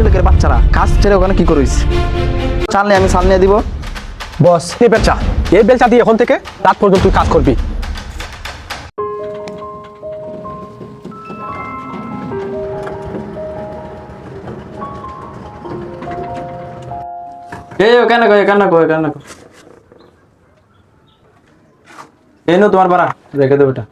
ছুটি লোকের বাচ্চারা কাজ ছেড়ে ওখানে কি করিস চাল নিয়ে আমি চাল নিয়ে দিব। বস এই বেলচা এই বেলচা দিয়ে এখন থেকে রাত পর্যন্ত তুই কাজ করবি। এই কেন কো কেন কো কেন কো এই নো তোমার বাড়া রেখে দেবো এটা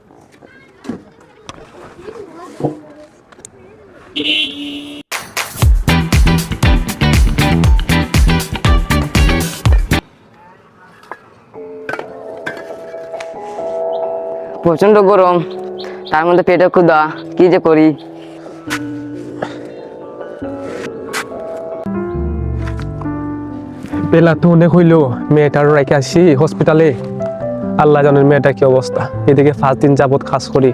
প্রচণ্ড গরম। তার মধ্যে পেটে ক্ষুদা কি যে করি? বেলা তো অনেক হইল, মেয়েটার রেখে আসি হসপিটালে আল্লাহ জানেন মেয়েটার কি অবস্থা। এদিকে পাঁচ দিন যাবৎ কাজ করি।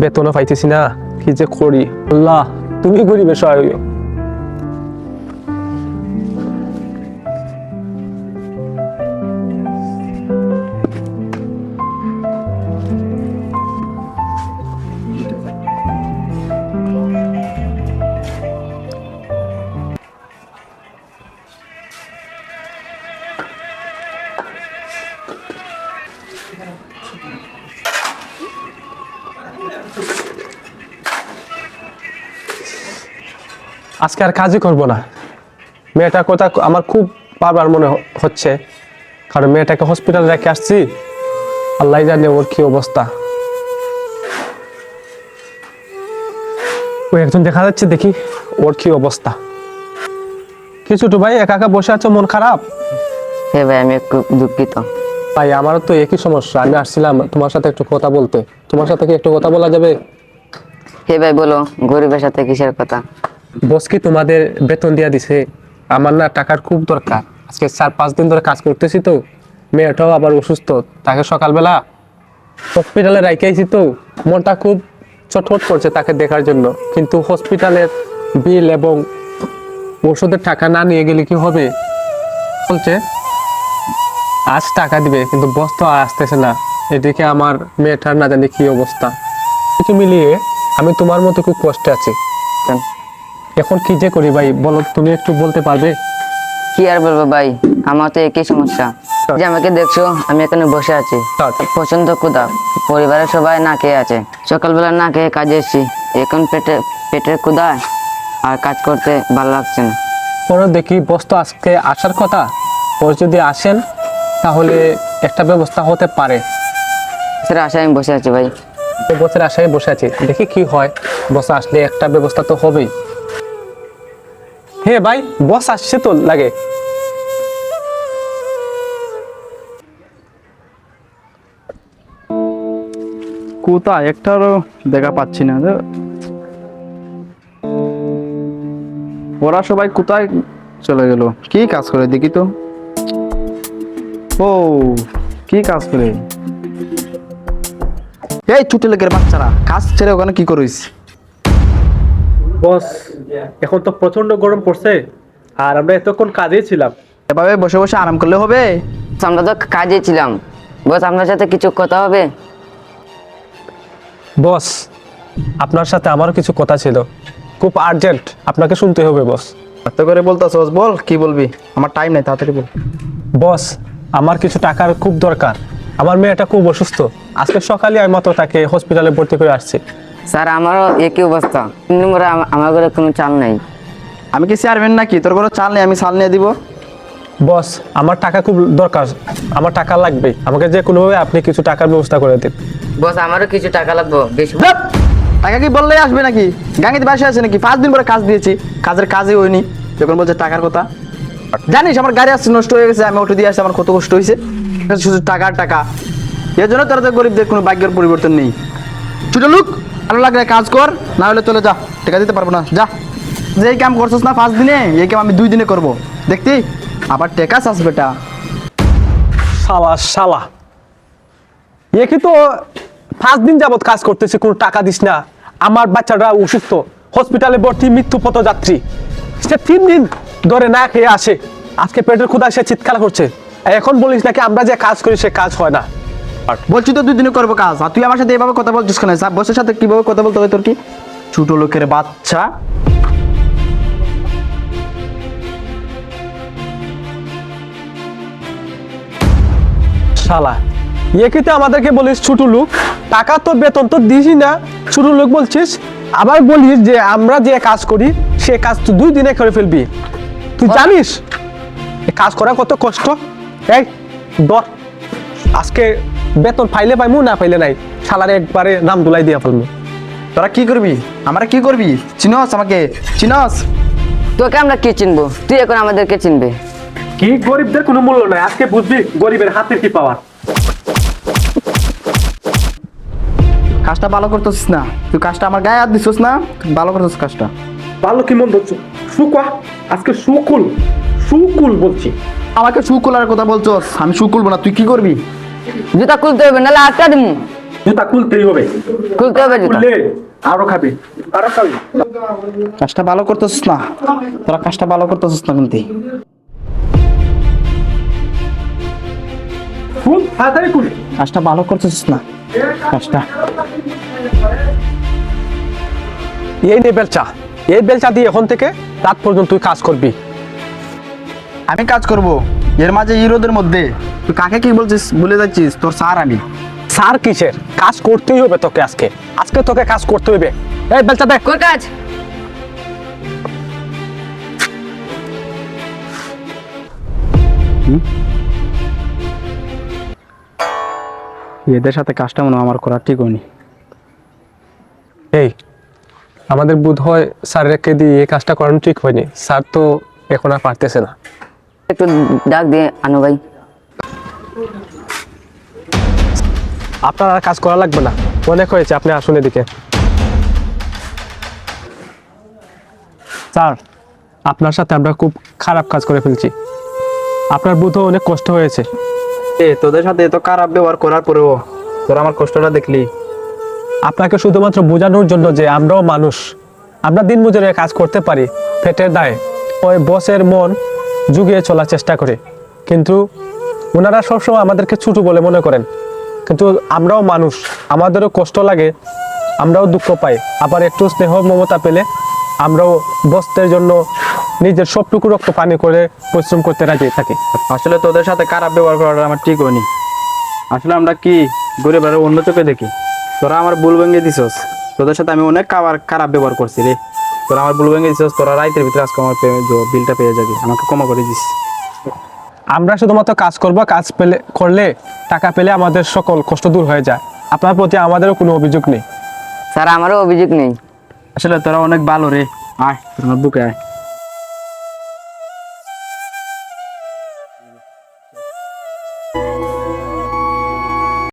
বেতনও পাইতেছি না, কি যে করি? আল্লাহ, তুমি গরিবের সহায় আজকে আর কাজই করব না। মেয়েটার কথা আমার খুব বারবার মনে হচ্ছে। কারণ মেয়েটাকে হসপিটালে রেখে আসছি। আল্লাহ জানে ওর কি অবস্থা। ওই একজন দেখা যাচ্ছে দেখি ওর কি অবস্থা। কিছু তো ভাই একা একা বসে আছো মন খারাপ? হে ভাই আমি একটু দুঃখিত। ভাই আমারও তো একই সমস্যা। আমি আসছিলাম তোমার সাথে একটু কথা বলতে। তোমার সাথে কি একটু কথা বলা যাবে? হে ভাই বলো গরিবের সাথে কিসের কথা? বস কি তোমাদের বেতন দিয়া দিছে। আমার না টাকার খুব দরকার। আজকে চার, পাঁচ দিন ধরে কাজ করতেছি তো। মেয়েটাও আবার অসুস্থ। তাকে সকালবেলা হসপিটালে রাইখাইছি তো। মনটা খুব চটফট করছে তাকে দেখার জন্য। কিন্তু হসপিটালের বিল এবং ওষুধের টাকা না নিয়ে গেলে কি হবে? বলছে, আজ টাকা দিবে, কিন্তু বস তো আসতেছে না। এদিকে আমার মেয়েটার না জানি কি অবস্থা। কিছু মিলিয়ে আমি তোমার মতো খুব কষ্টে আছি। এখন কি যে করি ভাই? বলো তুমি একটু বলতে পারবে? কি আর বলব ভাই? আমার তো একই সমস্যা। যে আমাকে দেখছ আমি এখানে বসে আছি। প্রচণ্ড ক্ষুধা। পরিবারের সবাই না খেয়ে আছে। সকালবেলা না খেয়ে কাজে এসেছি। এখন পেটে পেটের ক্ষুধা আর কাজ করতে ভালো লাগছে না। পরে দেখি বস তো আজকে আসার কথা। বস যদি আসেন তাহলে একটা ব্যবস্থা হতে পারে। স্যার আশায় আমি বসে আছি ভাই। বসের আশায় বসে আছি। দেখি কি হয়। বস আসলে একটা ব্যবস্থা তো হবেই। হে ভাই বস আসছে তো লাগে। কোথায় একটারও দেখা পাচ্ছি না ওরা সবাই কোথায় চলে গেল। কি কাজ করে দেখি তো। ও কি কাজ করে? এই ছুটি লোকের বাচ্চারা কাজ ছেড়ে ওখানে কি করিস? বস এখন তো প্রচণ্ড গরম পড়ছে আর আমরা এতক্ষণ কাজেই ছিলাম। এভাবে বসে বসে আরাম করলে হবে? আমরা তো কাজে ছিলাম। বস আপনার সাথে কিছু কথা হবে? বস আপনার সাথে আমারও কিছু কথা ছিল। খুব আর্জেন্ট আপনাকে শুনতে হবে বস। এত করে বলতেছস বল কি বলবি? আমার টাইম নেই তাড়াতাড়ি বল। বস আমার কিছু টাকার খুব দরকার। আমার মেয়েটা খুব অসুস্থ। আজকে সকালে আমি মাত্র তাকে হসপিটালে ভর্তি করে আসছি। স্যার আমারও একই অবস্থা। তিন নম্বরে আম- আমার ঘরে কোনো চাল নেই। আমি কি চেয়ারম্যান নাকি? তোর কোনো চাল নেই আমি চাল নিয়ে দিব? বস আমার টাকা খুব দরকার। আমার টাকা লাগবে। আমাকে যে কোনোভাবে আপনি কিছু টাকার ব্যবস্থা করে দিন। বস আমারও কিছু টাকা লাগবে। বেশি টাকা কি বললেই আসবে নাকি? গাঙ্গিতে বাসে আছে নাকি? পাঁচ দিন পরে কাজ দিয়েছি। কাজের কাজই হয়নি। যখন বলছে টাকার কথা। জানিস আমার গাড়ি আসছে নষ্ট হয়ে গেছে আমি অটো দিয়ে আসছি আমার কত কষ্ট হয়েছে। শুধু টাকার টাকা। এর জন্য তোরা তো গরিবদের কোনো ভাগ্যের পরিবর্তন নেই। ছোট লোক! ভালো লাগলে কাজ কর, না হলে চলে যা, টাকা দিতে পারব না, যা। যে এই কাম করছিস না পাঁচ দিনে, এই কাম আমি দুই দিনে করব। দেখতি? আবার টেকা চাস বেটা। শালা শালা। এ কি তো পাঁচ দিন যাবত কাজ করতেছে, কোনো টাকা দিস না। আমার বাচ্চাটা অসুস্থ, হসপিটালে ভর্তি, মৃত্যু পথযাত্রী। সে তিন দিন ধরে না খেয়ে আসে। আজকে পেটের ক্ষুদা সে চিৎকার করছে। এখন বলিস নাকি আমরা যে কাজ করি, সে কাজ হয় না। বলছি তো দুই দিনে করব কাজ। আর তুই আমার সাথে এভাবে কথা বলছিস কেন? বসের সাথে কীভাবে কথা বলতে হবে তোর কি? ছোট লোকের বাচ্চা। শালা একিতে আমাদেরকে বলিস ছোট লোক টাকা তো বেতন তো দিসই না। ছোট লোক বলছিস আবার বলিস যে আমরা যে কাজ করি সে কাজ তুই দুই দিনে করে ফেলবি। তুই হ্যাঁ। জানিস কাজ করা কত কষ্ট? এই ডট আজকে বেতন পাইলে পাইমু না পাইলে নাই। শালারে একবারে নাম দুলাই দিয়া ফেলমু। তোরা কি করবি? আমরা কি করবি? চিনস আমাকে? চিনস? তোকে আমরা কি চিনবো? তুই এখন আমাদেরকে চিনবে। কি গরিবদের কোনো মূল্য নাই। আজকে বুঝবি গরিবের হাতের কি পাওয়ার। কাজটা ভালো করতেছিস না। তুই কাজটা আমার গায়ে হাত দিছিস না? ভালো করতেছিস কাজটা। ভালো কি মন হচ্ছে? সুকা আজকে সুকুল। সুকুল বলছি। আমাকে সুকুলার কথা বলছস আমি সুকুলবো না তুই কি করবি? জুতা খুলতে হবে নাহলে আটকা দিমু। জুতা খুলতেই হবে। খুলতে হবে জুতা। খুললে আরও খাবি আরও খাবি। কাজটা ভালো করতেছিস না তোরা কাজটা ভালো করতেছিস না কিন্তু। খুল তাড়াতাড়ি খুল। কাজটা ভালো করতেছিস না কাজটা। এই নে বেলচা এই বেলচা দিয়ে এখন থেকে রাত পর্যন্ত তুই কাজ করবি। আমি কাজ করব। এর মাঝে ইরোদের মধ্যে। তুই কাকে কি বলছিস? ভুলে যাচ্ছিস। তোর স্যার আমি। স্যার কিসের? কাজ করতেই হবে তোকে আজকে। আজকে তোকে কাজ করতে হবে। এই বেলচা দেখ। কোন কাজ? এদের সাথে কাজটা মনে আমার করা ঠিক হয়নি। এই আমাদের বোধ হয় স্যারকে দিয়ে এই কাজটা করানো ঠিক হয়নি। স্যার তো এখন আর পারতেছে না। একটু ডাক দিয়ে আনো ভাই। আপনার আর কাজ করা লাগবে না। অনেক হয়েছে আপনি আসুন এদিকে। স্যার আপনার সাথে আমরা খুব খারাপ কাজ করে ফেলছি। আপনার বোধ অনেক কষ্ট হয়েছে। এ তোদের সাথে এত খারাপ ব্যবহার করার পরেও তোরা আমার কষ্টটা দেখলি। আপনাকে শুধুমাত্র বোঝানোর জন্য যে আমরাও মানুষ। আমরা দিন মজুরের কাজ করতে পারি পেটের দায়। ওই বসের মন জুগিয়ে চলার চেষ্টা করে। কিন্তু ওনারা সবসময় আমাদেরকে ছোট বলে মনে করেন। কিন্তু আমরাও মানুষ, আমাদেরও কষ্ট লাগে, আমরাও দুঃখ পাই। আবার একটু স্নেহ মমতা পেলে আমরাও বসদের জন্য নিজের সবটুকু রক্ত পানি করে পরিশ্রম করতে রাজি থাকি। আসলে তোদের সাথে খারাপ ব্যবহার করাটা আমার ঠিক হয়নি। আসলে আমরা কি গরিব আর অন্য চোখে দেখি? তোরা আমার ভুল ভেঙে দিছস। তোদের সাথে আমি অনেক খাবার খারাপ ব্যবহার করছি রে। তোরা আমার ভুল ভেঙে দিছস তোরা রাইতের ভিতরে আজকে আমার বিলটা পেয়ে যাবি আমাকে ক্ষমা করে দিস। আমরা শুধুমাত্র কাজ করব কাজ পেলে করলে টাকা পেলে আমাদের সকল কষ্ট দূর হয়ে যায়। আপনার প্রতি আমাদেরও কোনো অভিযোগ নেই। স্যার আমারও অভিযোগ নেই। আসলে তোরা অনেক ভালো রে। আয় তোর আমার বুকে আয়।